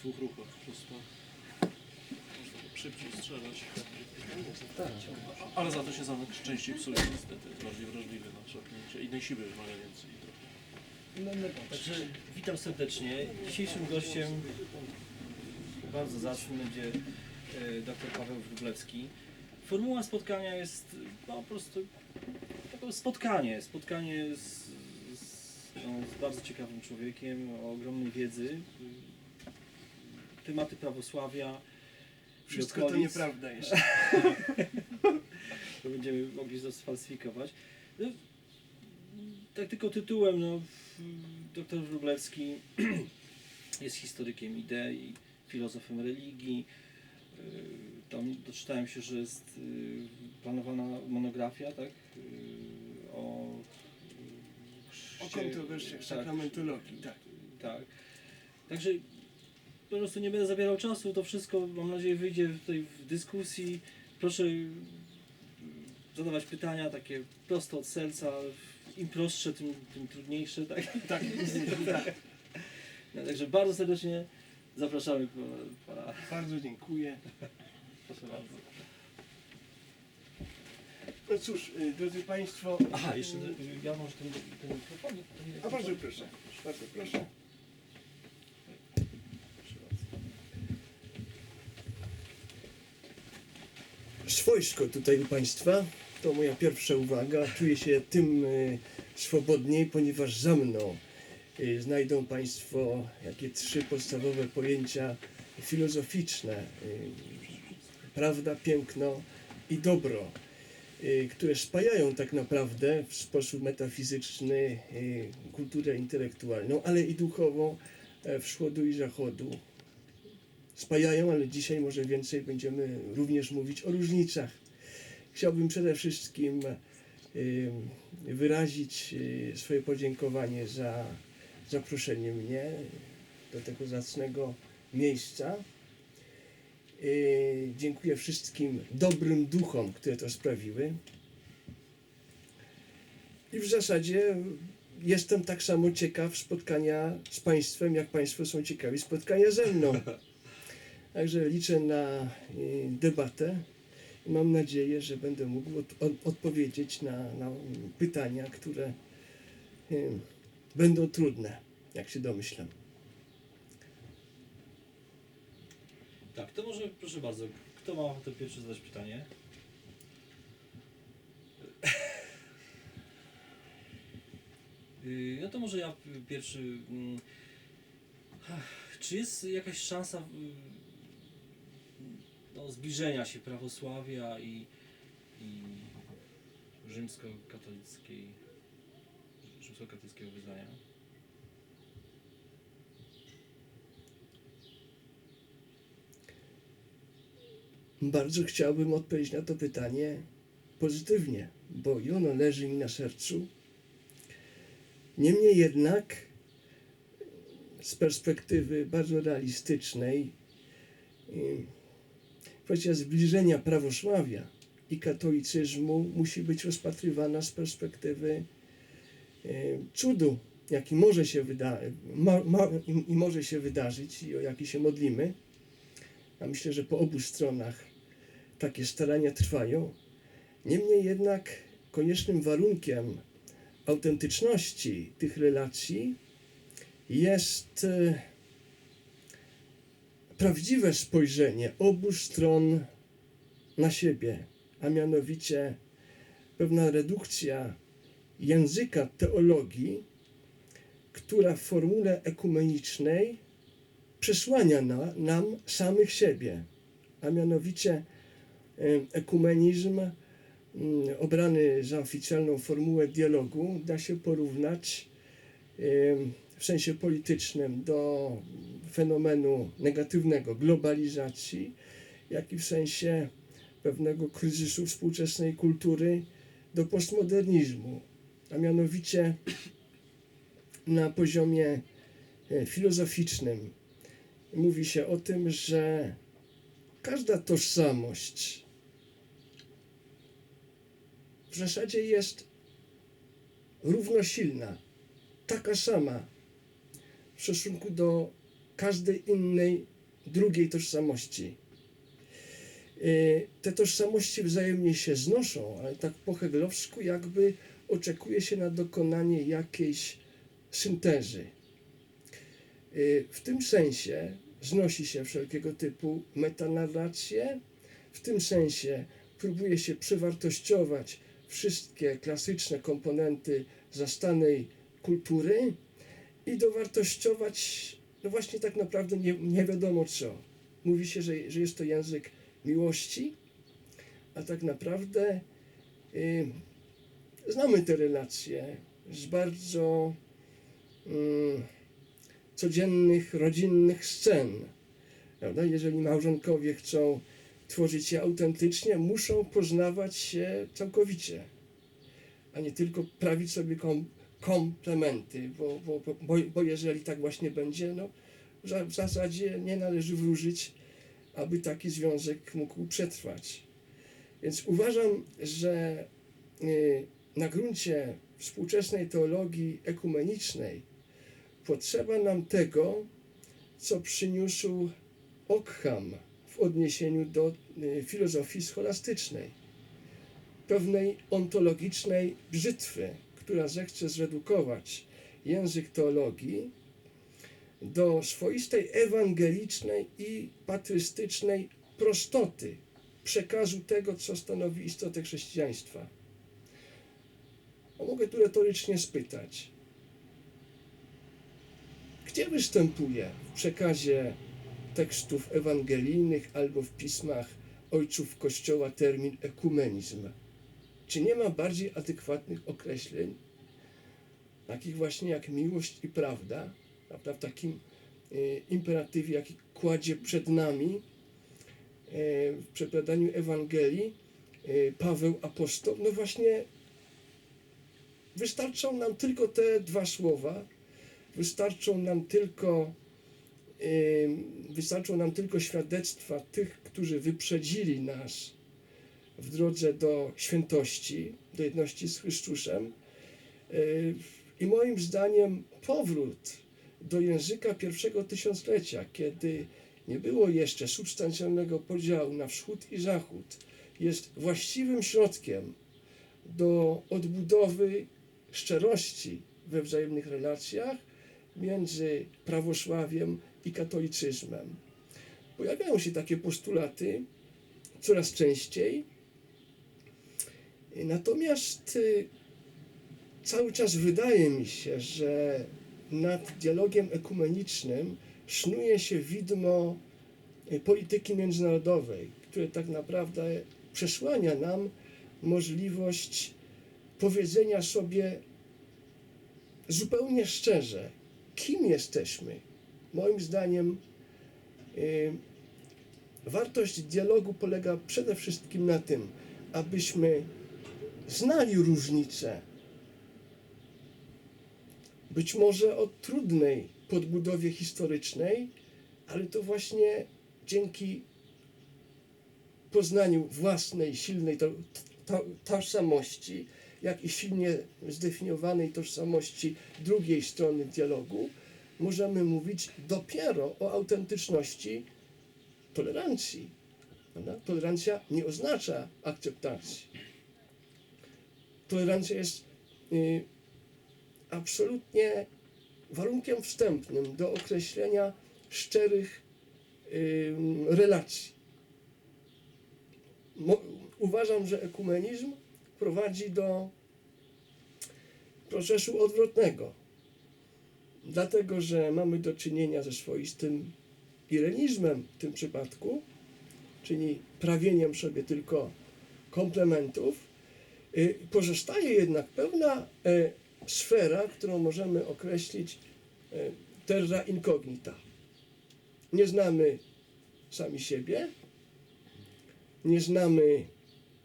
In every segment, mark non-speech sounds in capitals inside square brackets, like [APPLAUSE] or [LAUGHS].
dwóch ruchach prosto. Można szybciej strzelać. Ale za to się zamek częściej psuje niestety. Bardziej wrażliwy na szarpnięcie. Innej siły wymaga więcej. No, no, Także witam serdecznie. Dzisiejszym gościem bardzo zacnym będzie e, dr Paweł Wróblewski. Formuła spotkania jest no, po prostu spotkanie. Spotkanie z, z, no, z bardzo ciekawym człowiekiem o ogromnej wiedzy. Tematy prawosławia. Wszystko to nieprawda jest. [LAUGHS] to będziemy mogli sfalsyfikować. No, tak tylko tytułem, no, dr Wróblewski [CLEARS THROAT] jest historykiem idei, filozofem religii. Yy, Tam doczytałem się, że jest yy, planowana monografia, tak? Yy, O, O kontrowersjach tak, sakramentologii, tak. tak. Także po prostu nie będę zabierał czasu, to wszystko mam nadzieję wyjdzie tutaj w dyskusji. Proszę mm, zadawać pytania takie prosto od serca. Im prostsze, tym, tym trudniejsze, tak? [LAUGHS] Tak, tak. No, także bardzo serdecznie zapraszamy pana. pana. Bardzo dziękuję. Proszę bardzo. No cóż, y, drodzy Państwo. Aha, jeszcze y, ja może ten, ten mikrofon. to nie- A bardzo proszę, bardzo proszę. Swojsko tutaj u Państwa. To moja pierwsza uwaga. Czuję się tym y, swobodniej, ponieważ za mną y, znajdą Państwo jakie trzy podstawowe pojęcia filozoficzne. y, Prawda, piękno i dobro które spajają tak naprawdę w sposób metafizyczny kulturę intelektualną, ale i duchową e, wschodu i zachodu. Spajają, ale dzisiaj może więcej będziemy również mówić o różnicach. Chciałbym przede wszystkim wyrazić y, swoje podziękowanie za zaproszenie mnie do tego zacnego miejsca. Yy, Dziękuję wszystkim dobrym duchom, które to sprawiły. I w zasadzie jestem tak samo ciekaw spotkania z Państwem, jak Państwo są ciekawi spotkania ze mną. [LAUGHS] Także liczę na yy, debatę mam nadzieję, że będę mógł od, od, odpowiedzieć na, na pytania, które yy, będą trudne, jak się domyślam. Tak, to może proszę bardzo, kto ma ochotę pierwszy zadać pytanie? Yy, No to może ja pierwszy. mm, Czy jest jakaś szansa no, zbliżenia się prawosławia i, i rzymskokatolickiej rzymskokatolickiego wyznania? Bardzo chciałbym odpowiedzieć na to pytanie pozytywnie, bo i ono leży mi na sercu. Niemniej jednak, z perspektywy bardzo realistycznej, kwestia zbliżenia prawosławia i katolicyzmu musi być rozpatrywana z perspektywy ym, cudu, jaki może się, wyda- mo, mo, i, i może się wydarzyć i o jaki się modlimy. A myślę, że po obu stronach takie starania trwają. Niemniej jednak koniecznym warunkiem autentyczności tych relacji jest e, prawdziwe spojrzenie obu stron na siebie, a mianowicie pewna redukcja języka teologii, która w formule ekumenicznej przesłania na, nam samych siebie, a mianowicie ekumenizm mm, obrany za oficjalną formułę dialogu da się porównać w sensie politycznym do fenomenu negatywnego globalizacji, jak i w sensie pewnego kryzysu współczesnej kultury do postmodernizmu, a mianowicie na poziomie e, filozoficznym. Mówi się o tym, że każda tożsamość w zasadzie jest równosilna, taka sama w stosunku do każdej innej, drugiej tożsamości. Y, Te tożsamości wzajemnie się znoszą, ale tak po hegelowsku jakby oczekuje się na dokonanie jakiejś syntezy. Y, W tym sensie znosi się wszelkiego typu metanarracje, w tym sensie próbuje się przewartościować wszystkie klasyczne komponenty zastanej kultury i dowartościować, no właśnie tak naprawdę nie, nie wiadomo co. Mówi się, że, że jest to język miłości, a tak naprawdę y, znamy te relacje z bardzo y, codziennych, rodzinnych scen. Prawda? Jeżeli małżonkowie chcą tworzyć się autentycznie, muszą poznawać się całkowicie, a nie tylko prawić sobie komplementy, bo, bo, bo- bo, jeżeli tak właśnie będzie, no w za- w zasadzie nie należy wróżyć, aby taki związek mógł przetrwać. Więc uważam, że y, na gruncie współczesnej teologii ekumenicznej potrzeba nam tego, co przyniósł Ockham w odniesieniu do y, filozofii scholastycznej. Pewnej ontologicznej brzytwy, która zechce zredukować język teologii do swoistej ewangelicznej i patrystycznej prostoty przekazu tego, co stanowi istotę chrześcijaństwa. A mogę tu retorycznie spytać, gdzie występuje w przekazie tekstów ewangelijnych albo w pismach ojców Kościoła termin ekumenizm? Czy nie ma bardziej adekwatnych określeń, takich właśnie jak miłość i prawda, prawda w takim e, imperatywie, jaki kładzie przed nami e, w przekładaniu Ewangelii e, Paweł apostoł? No właśnie wystarczą nam tylko te dwa słowa, wystarczą nam tylko wystarczą nam tylko świadectwa tych, którzy wyprzedzili nas w drodze do świętości, do jedności z Chrystusem. Yy, I moim zdaniem powrót do języka pierwszego tysiąclecia, kiedy nie było jeszcze substancjalnego podziału na wschód i zachód, jest właściwym środkiem do odbudowy szczerości we wzajemnych relacjach między prawosławiem i katolicyzmem. Pojawiają się takie postulaty coraz częściej, natomiast y, cały czas wydaje mi się, że nad dialogiem ekumenicznym sznuje się widmo y, polityki międzynarodowej, które tak naprawdę przesłania nam możliwość powiedzenia sobie zupełnie szczerze, kim jesteśmy. Moim zdaniem y, wartość dialogu polega przede wszystkim na tym, abyśmy znali różnice. Być może o trudnej podbudowie historycznej, ale to właśnie dzięki poznaniu własnej, silnej to, to, tożsamości, jak i silnie zdefiniowanej tożsamości drugiej strony dialogu, możemy mówić dopiero o autentyczności tolerancji. Prawda? Tolerancja nie oznacza akceptacji. Tolerancja jest y, absolutnie warunkiem wstępnym do określenia szczerych y, relacji. Mo, uważam, że ekumenizm prowadzi do procesu odwrotnego. Dlatego, że mamy do czynienia ze swoistym irenizmem w tym przypadku, czyli prawieniem sobie tylko komplementów, pozostaje jednak pewna e, sfera, którą możemy określić e, terra incognita. Nie znamy sami siebie, nie znamy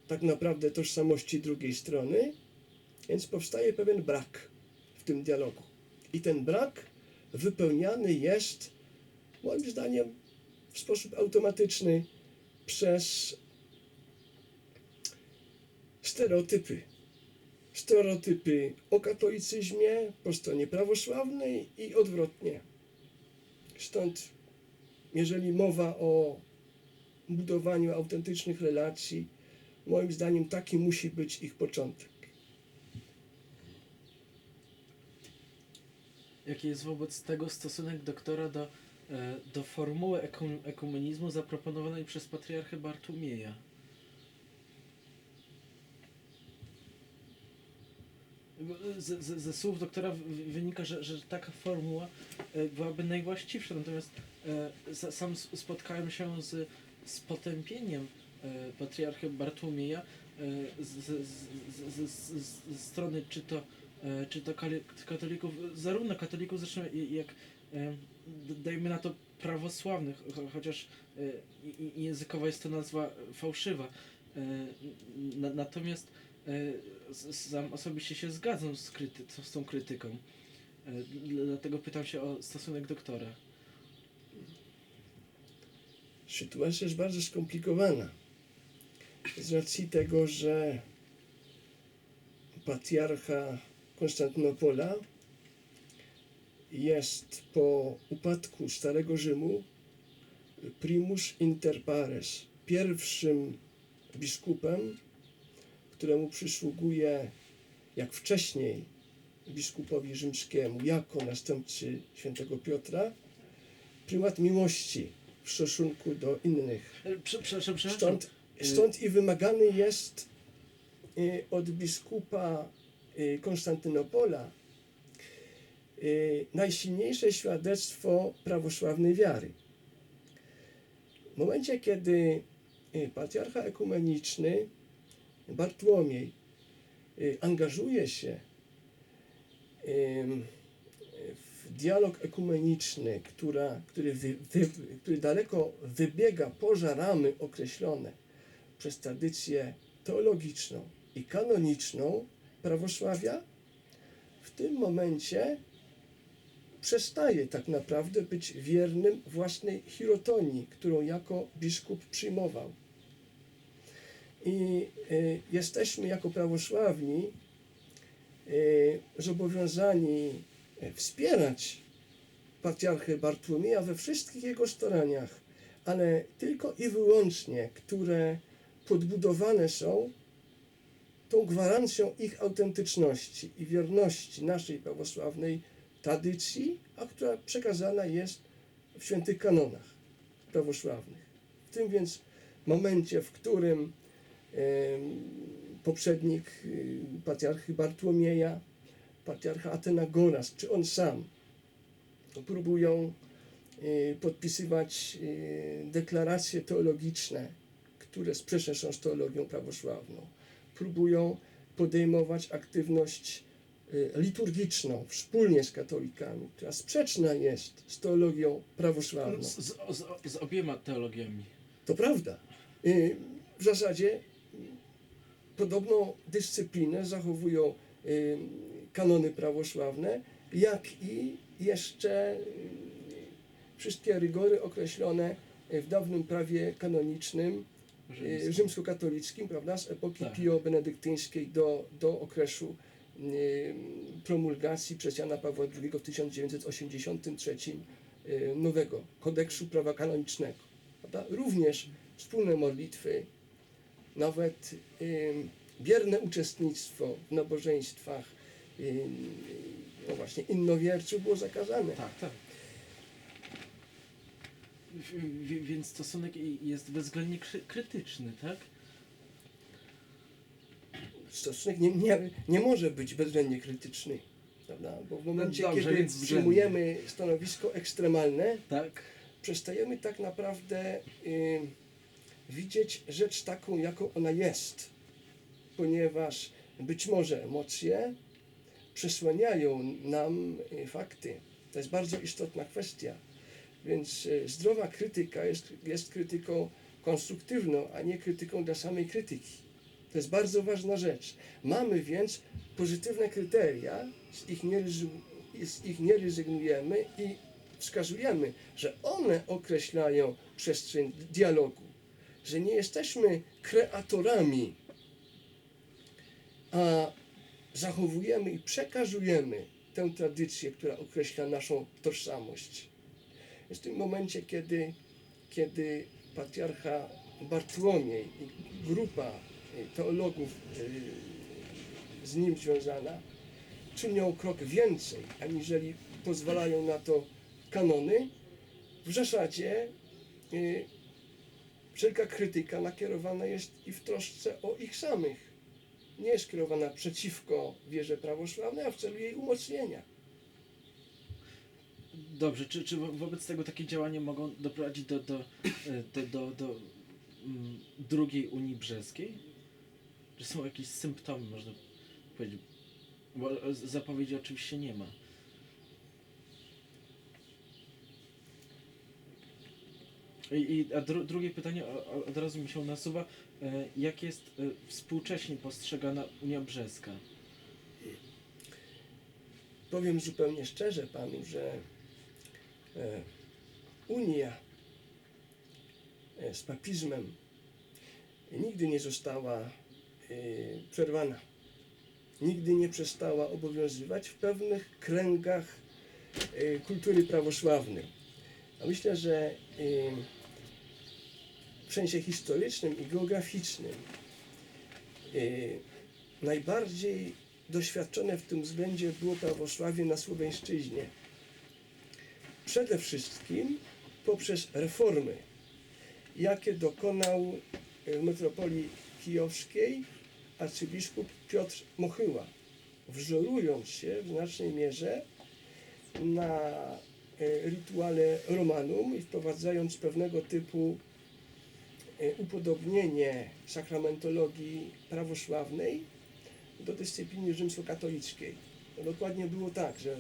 tak naprawdę tożsamości drugiej strony, więc powstaje pewien brak w tym dialogu. I ten brak wypełniany jest, moim zdaniem, w sposób automatyczny przez stereotypy. Stereotypy o katolicyzmie po stronie prawosławnej i odwrotnie. Stąd, jeżeli mowa o budowaniu autentycznych relacji, moim zdaniem taki musi być ich początek. Jaki jest wobec tego stosunek doktora do, e, do formuły ekum, ekumenizmu zaproponowanej przez patriarchę Bartłomieja? Ze, ze, ze słów doktora wynika, że, że taka formuła e, byłaby najwłaściwsza, natomiast e, sa- sam spotkałem się z, z potępieniem e, patriarchy Bartłomieja e, z, z, z, z, strony czy to czy to katolików, zarówno katolików zresztą jak dajmy na to prawosławnych, cho- chociaż językowa jest to nazwa fałszywa. Na, natomiast sam osobiście się zgadzam z, kryty, z tą krytyką. E, dl- Dlatego pytam się o stosunek doktora. Sytuacja jest bardzo skomplikowana. Z racji tego, że patriarcha Konstantynopola jest po upadku Starego Rzymu primus inter pares, pierwszym biskupem, któremu przysługuje, jak wcześniej biskupowi rzymskiemu, jako następcy świętego Piotra, prymat miłości w stosunku do innych. E, Prze, przepraszam, przepraszam. Stąd, stąd i wymagany jest y, od biskupa Konstantynopola najsilniejsze świadectwo prawosławnej wiary. W momencie, kiedy patriarcha ekumeniczny Bartłomiej y, angażuje się w dialog ekumeniczny, która, który, wy, wy, który daleko wybiega poza ramy określone przez tradycję teologiczną i kanoniczną prawosławia, w tym momencie przestaje tak naprawdę być wiernym własnej chirotonii, którą jako biskup przyjmował. I y, jesteśmy jako prawosławni y, zobowiązani y, wspierać patriarchę Bartłomieja we wszystkich jego staraniach, ale tylko i wyłącznie, które podbudowane są tą gwarancją ich autentyczności i wierności naszej prawosławnej tradycji, a która przekazana jest w świętych kanonach prawosławnych. W tym więc momencie, w którym poprzednik y, patriarchy Bartłomieja, patriarcha Atenagoras, czy on sam próbują y, podpisywać y, deklaracje teologiczne, które sprzeczne są z teologią prawosławną. Próbują podejmować aktywność liturgiczną wspólnie z katolikami, która sprzeczna jest z teologią prawosławną. Z, z, z, obiema teologiami. To prawda. W zasadzie podobną dyscyplinę zachowują y, kanony prawosławne, jak i jeszcze y, wszystkie rygory określone w dawnym prawie kanonicznym y, rzymskokatolickim, prawda, z epoki Tak. pio-benedyktyńskiej do, do okresu promulgacji przez Jana Pawła II w 1983 y, nowego kodeksu prawa kanonicznego. Prawda? Również wspólne modlitwy, nawet bierne uczestnictwo w nabożeństwach, no właśnie, innowierców było zakazane. Tak, tak. Więc stosunek jest bezwzględnie kry- krytyczny, tak? stosunek nie, nie, nie może być bezwzględnie krytyczny. Prawda? Bo w momencie, dobrze, kiedy przyjmujemy stanowisko ekstremalne, Tak. przestajemy tak naprawdę y, widzieć rzecz taką, jaką ona jest. Ponieważ być może emocje przesłaniają nam y, fakty. To jest bardzo istotna kwestia. Więc y, zdrowa krytyka jest, jest krytyką konstruktywną, a nie krytyką dla samej krytyki. To jest bardzo ważna rzecz. Mamy więc pozytywne kryteria, z ich nie, z ich nie rezygnujemy i wskazujemy, że one określają przestrzeń dialogu, że nie jesteśmy kreatorami, a zachowujemy i przekazujemy tę tradycję, która określa naszą tożsamość. jest w tym momencie, kiedy, kiedy patriarcha Bartłomiej i grupa teologów y, z nim związana czynią krok więcej, aniżeli pozwalają na to kanony, w zasadzie y, wszelka krytyka nakierowana jest i w troszce o ich samych. Nie jest kierowana przeciwko wierze prawosławnej, a w celu jej umocnienia. Dobrze, czy, czy wo- wobec tego takie działania mogą doprowadzić do, do, do, do, do mm, drugiej Unii Brzeskiej? Czy są jakieś symptomy, można powiedzieć? Bo e, zapowiedzi oczywiście nie ma. I, a dru, drugie pytanie od razu mi się nasuwa. E, jak jest e, współcześnie postrzegana Unia Brzeska? Powiem zupełnie szczerze panu, że e, Unia z papizmem nigdy nie została przerwana. Nigdy nie przestała obowiązywać w pewnych kręgach kultury prawosławnej. A myślę, że w sensie historycznym i geograficznym e, najbardziej doświadczone w tym względzie było prawosławie na Słoweńszczyźnie. Przede wszystkim poprzez reformy, jakie dokonał w metropolii kijowskiej arcybiskup Piotr Mochyła, wzorując się w znacznej mierze na e, rytuale Romanum i wprowadzając pewnego typu e, upodobnienie sakramentologii prawosławnej do dyscypliny rzymskokatolickiej. No dokładnie było tak, że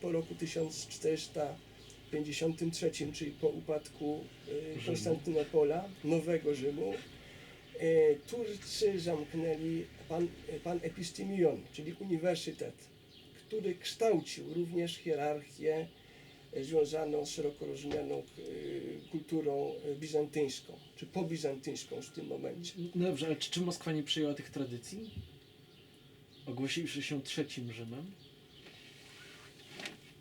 po roku 1453, czyli po upadku e. Konstantynopola, Nowego Rzymu, e, Turcy zamknęli pan, e, pan Epistimion, czyli uniwersytet, który kształcił również hierarchię e, związaną z szeroko rozumianą e, kulturą e, bizantyńską, czy pobizantyńską w tym momencie. No dobrze, ale czy, czy Moskwa nie przyjęła tych tradycji? Ogłosiwszy się trzecim Rzymem?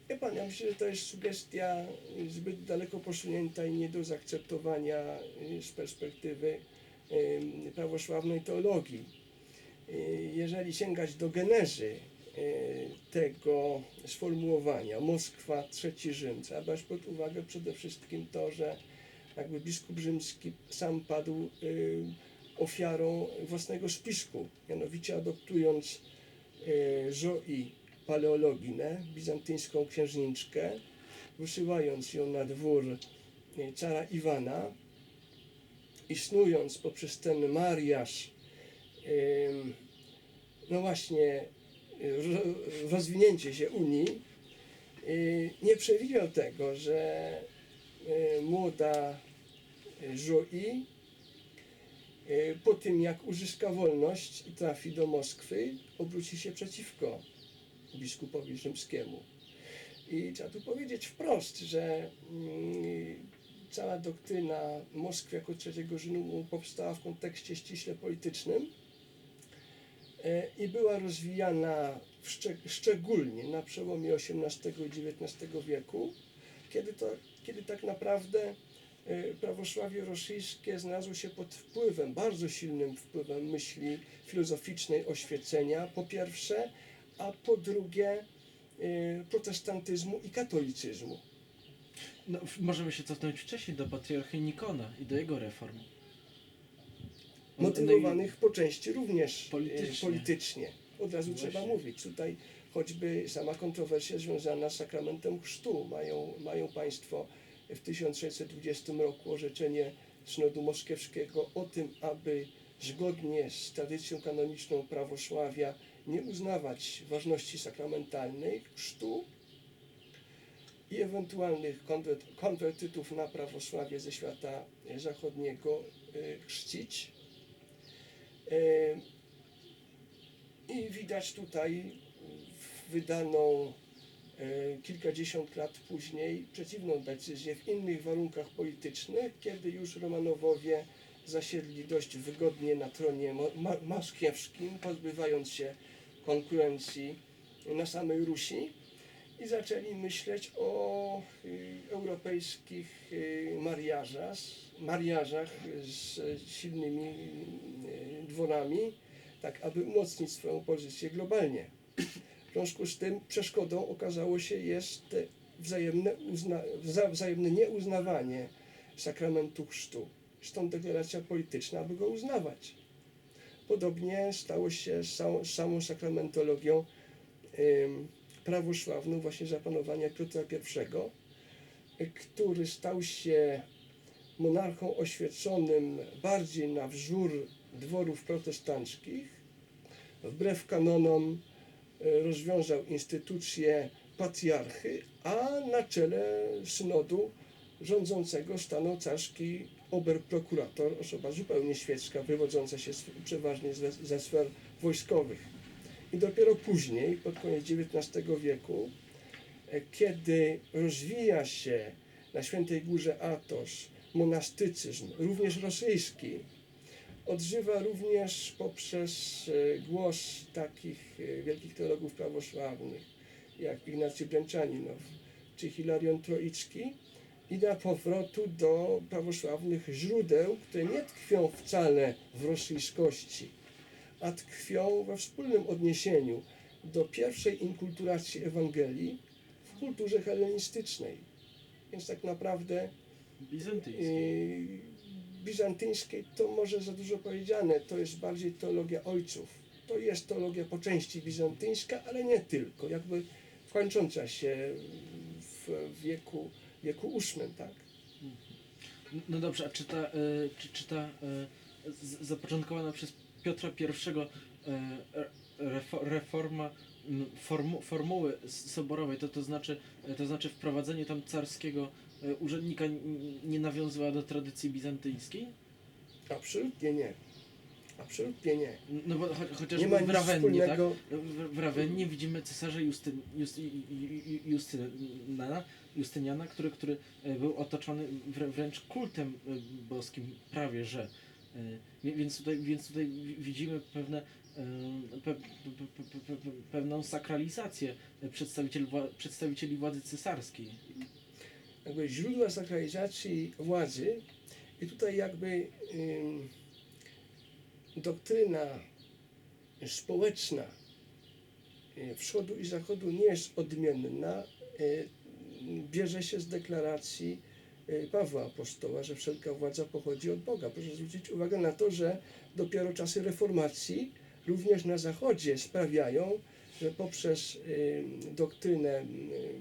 Wie pan, ja myślę, że to jest sugestia zbyt daleko posunięta i nie do zaakceptowania y, z perspektywy y, prawosławnej teologii. Y, Jeżeli sięgać do genezy y, tego sformułowania. Moskwa, Trzeci Rzym, trzeba brać pod uwagę przede wszystkim to, że jakby biskup rzymski sam padł y, ofiarą własnego spisku, mianowicie adoptując Zoi paleologinę, bizantyńską księżniczkę, wysyłając ją na dwór e, cara Iwana i snując poprzez ten mariaż, no właśnie, e, rozwinięcie się Unii, e, nie przewidział tego, że e, młoda Zoi e, po tym jak uzyska wolność i trafi do Moskwy, obróci się przeciwko biskupowi rzymskiemu. I trzeba tu powiedzieć wprost, że mm, cała doktryna Moskwy jako trzeciego Rzymu powstała w kontekście ściśle politycznym i była rozwijana szczególnie na przełomie XVIII i XIX wieku, kiedy, to, kiedy tak naprawdę e, prawosławie rosyjskie znalazło się pod wpływem, bardzo silnym wpływem myśli filozoficznej oświecenia, po pierwsze, a po drugie y, protestantyzmu i katolicyzmu. No, możemy się cofnąć wcześniej do patriarchy Nikona i do jego reform. Motywowanych po części również y, Politycznie. politycznie. Od razu Właśnie. trzeba mówić. Tutaj choćby sama kontrowersja związana z sakramentem chrztu. Mają, mają Państwo w 1620 roku orzeczenie Synodu Moskiewskiego o tym, aby zgodnie z tradycją kanoniczną prawosławia nie uznawać ważności sakramentalnej chrztu i ewentualnych konwert, konwertytów na prawosławie ze świata e, zachodniego e, chrzcić. E, I widać tutaj wydaną e, kilkadziesiąt lat później przeciwną decyzję w innych warunkach politycznych, kiedy już Romanowowie zasiedli dość wygodnie na tronie moskiewskim, pozbywając się konkurencji na samej Rusi. i zaczęli myśleć o y, europejskich mariażach, mariażach z silnymi dworami, tak aby umocnić swoją pozycję globalnie. W związku z tym przeszkodą okazało się jest wzajemne, uzna, wza, wzajemne nieuznawanie sakramentu chrztu. Stąd deklaracja polityczna, aby go uznawać. Podobnie stało się z z samą sakramentologią ym, prawosławną właśnie za panowania Piotra I, który stał się monarchą oświeconym bardziej na wzór dworów protestanckich, wbrew kanonom y, rozwiązał instytucję patriarchy, a na czele synodu rządzącego stanął carski oberprokurator, osoba zupełnie świecka, wywodząca się przeważnie ze, ze sfer wojskowych. I dopiero później, pod koniec XIX wieku, e, kiedy rozwija się na Świętej Górze Atos monastycyzm, również rosyjski, odżywa również poprzez e, głos takich e, wielkich teologów prawosławnych, jak Ignacy Bręczaninow czy Hilarion Troicki, idea powrotu do prawosławnych źródeł, które nie tkwią wcale w rosyjskości, a tkwią we wspólnym odniesieniu do pierwszej inkulturacji Ewangelii w kulturze hellenistycznej. Więc tak naprawdę Bizantyjski. Bizantyńskiej to może za dużo powiedziane, to jest bardziej teologia ojców. To jest teologia po części bizantyńska, ale nie tylko, jakby kończąca się w wieku, wieku VIII, tak? No dobrze, a czy ta, e, czy, czy ta e, zapoczątkowana przez Piotra I reforma formu, formuły soborowej, to, to, znaczy, to znaczy wprowadzenie tam carskiego e, urzędnika nie nawiązywała do tradycji bizantyjskiej? Absolutnie nie. Absolutnie nie. No bo cho, Nie chociażby ma w Rawennie, tak? wspólnego. W, Rawennie widzimy cesarza Justyn, Just, Justyniana, Justyniana który, który e, był otoczony wrę- wręcz kultem e, boskim, prawie że. Więc tutaj, więc tutaj wi- widzimy pewne, pe, pe, pe, pe, pe, pe, pewną sakralizację przedstawicieli, przedstawicieli władzy cesarskiej. jakby źródła sakralizacji władzy i tutaj jakby ym, doktryna społeczna y, wschodu i zachodu nie jest odmienna, y, bierze się z deklaracji y, Pawła Apostoła, że wszelka władza pochodzi od Boga. Proszę zwrócić uwagę na to, że dopiero czasy reformacji również na zachodzie sprawiają, że poprzez y, doktrynę y,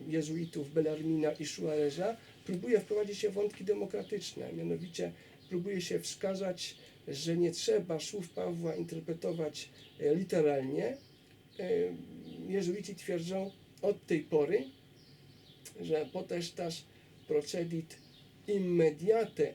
jezuitów Bellarmina i Suareza próbuje wprowadzić się wątki demokratyczne, mianowicie próbuje się wskazać, że nie trzeba słów Pawła interpretować e, literalnie. Jezuici twierdzą od tej pory, że potestas procedit immediate